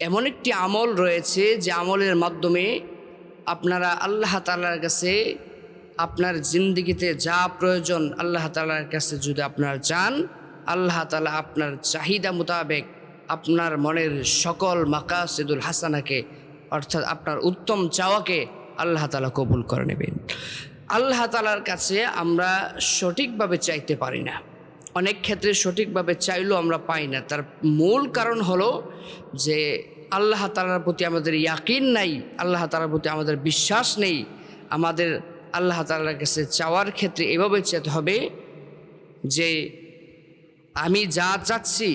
এমন একটি আমল রয়েছে যে আমলের মাধ্যমে আপনারা আল্লাহ তালার কাছে আপনার জিন্দগিতে যা প্রয়োজন আল্লাহ তালার কাছে যদি আপনারা চান, আল্লাহ তালা আপনার চাহিদা মোতাবেক আপনার মনের সকল মাকাসিদুল হাসানাকে, অর্থাৎ আপনার উত্তম চাওয়াকে আল্লাহ তালা কবুল করে নেবেন। আল্লাহ তালার কাছে আমরা সঠিকভাবে চাইতে পারি না। অনেক ক্ষেত্রে সঠিকভাবে চাইলেও আমরা পাই না। তার মূল কারণ হলো যে আল্লাহ তালার প্রতি আমাদের ইয়াকিন নাই, আল্লাহ তালার প্রতি আমাদের বিশ্বাস নেই, আমাদের আল্লাহ তালার কাছে চাওয়ার ক্ষেত্রে এভাবে চেতে হবে যে আমি যা চাচ্ছি,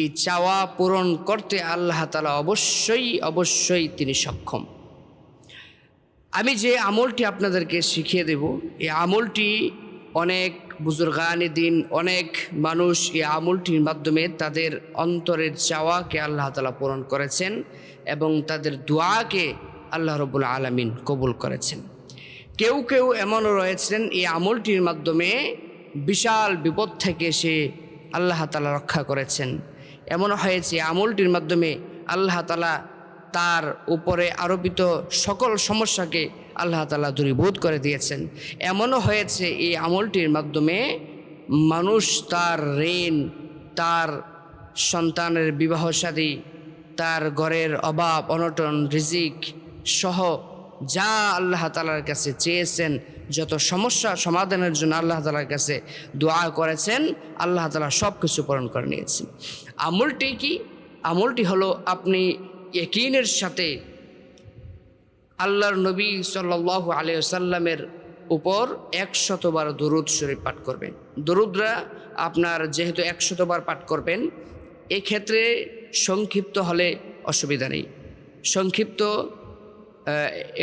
এই চাওয়া পূরণ করতে আল্লাহ তালা অবশ্যই অবশ্যই তিনি সক্ষম। আমি যে আমলটি আপনাদেরকে শিখিয়ে দেব, এই আমলটি অনেক বুজুর্গানি দিন অনেক মানুষ এই আমলটির মাধ্যমে তাদের অন্তরের চাওয়াকে আল্লাহ তালা পূরণ করেছেন এবং তাদের দোয়াকে আল্লাহ রবুল আলমিন কবুল করেছেন। কেউ কেউ এমনও রয়েছেন এই আমলটির মাধ্যমে বিশাল বিপদ থেকে সে আল্লাহ তালা রক্ষা করেছেন। এমন হয়েছে আমলটির মাধ্যমে আল্লাহ তালা তার উপরে আরোপিত সকল সমস্যাকে আল্লাহ তালা দূরীভূত করে দিয়েছেন। এমনও হয়েছে এই আমলটির মাধ্যমে মানুষ তার ঋণ, তার সন্তানের বিবাহ সাদী তার ঘরের অভাব, অনটন, রিজিক সহ যা আল্লাহ তালার কাছে চেয়েছেন, যত সমস্যা সমাধানের জন্য আল্লাহ তালার কাছে দোয়া করেছেন, আল্লাহ তালা সব কিছু পূরণ করে নিয়েছেন। আমলটি কি? আমলটি হলো আপনি একিনের সাথে আল্লাহর নবী সাল্লাহ আলিয়াল্লামের উপর একশতবার দরুদ শরীফ পাঠ করবেন। দরুদরা আপনার যেহেতু একশতবার পাঠ করবেন, এক্ষেত্রে সংক্ষিপ্ত হলে অসুবিধা নেই। সংক্ষিপ্ত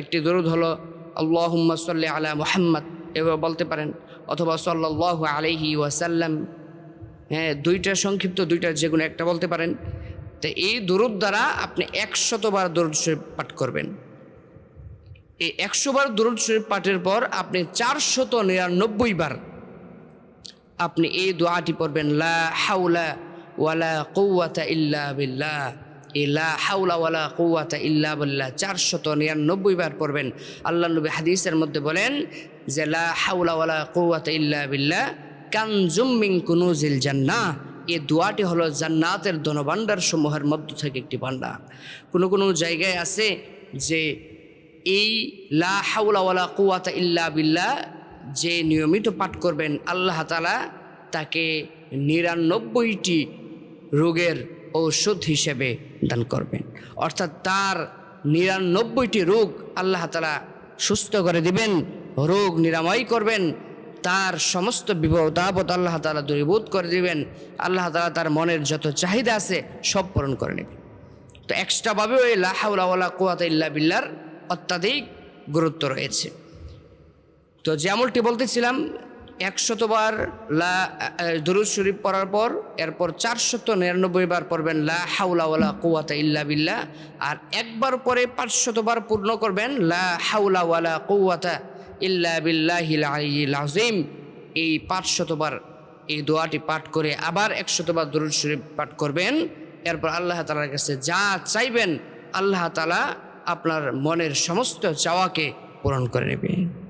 একটি দরুদ হলো, আল্লাহুম্মা সাল্লি আলা মুহাম্মদ এভাবে বলতে পারেন, অথবা সাল্লাহ আলহি ওয়াসাল্লাম। হ্যাঁ দুইটা সংক্ষিপ্ত, দুইটা যে কোনো একটা বলতে পারেন। তো এই দরুদ দ্বারা আপনি একশতবার দরুদ শরীফ পাঠ করবেন। এই একশোবার দরুদ শরীফ পাঠের পর আপনি চারশত নিরানব্বই বার আপনি এই দোয়াটি পড়বেন, লা হাউলা ওয়ালা কৌয়াতা ইল্লা বিল্লাহ। ইলা হাউলা ওয়ালা কৌয়াতা ইল্লা বিল্লাহ চারশত নিরানব্বই বার পড়বেন। আল্লাহ নবী হাদিসের মধ্যে বলেন যে, লা হাউলা ওয়ালা কৌয়াতা ইল্লা বিল্লাহ, কানজুমিং কুনুজিল জান্না এই দোয়াটি হলো জান্নাতের ধনভাণ্ডার সমূহের মধ্য থেকে একটি ভাণ্ডার। কোনো কোনো জায়গায় আছে যে এই লা হাউলা কুয়াতা ইল্লা বিল্লাহ, যে নিয়মিত পাঠ করবেন, আল্লাহ তালা তাকে নিরানব্বইটি রোগের ঔষধ হিসেবে দান করবেন। অর্থাৎ তার নিরানব্বইটি রোগ আল্লাহ তালা সুস্থ করে দিবেন, রোগ নিরাময় করবেন, তার সমস্ত বিপদ আপদ আল্লাহ তালা দূরীভূত করে দিবেন, আল্লাহ তালা তার মনের যত চাহিদা আছে সব পূরণ করে নেবেন। তো এক্সট্রাভাবে ওই লাহাউলা কুয়াতা ইল্লা বিল্লার অত্যাধিক গুরুত্ব রয়েছে। তো যে আমলটি বলতেছিলাম, একশতবার লা দরুদ শরীফ পড়ার পর, এরপর চারশত নিরানব্বই বার পড়বেন, লা হাউলাওয়ালা কুয়াতা ইল্লা বিল্লা আর একবার পরে পাঁচশতবার পূর্ণ করবেন, লা হাউলাওয়ালা কুয়াতা ইল্লা বিল্লাহিল আলিল আজিম এই পাঁচশতবার এই দোয়াটি পাঠ করে আবার একশতবার দরুদ শরীফ পাঠ করবেন। এরপর আল্লাহ তালার কাছে যা চাইবেন, আল্লাহ তালা আপনার মনের সমস্ত চাওয়াকে পূরণ করে নেবে।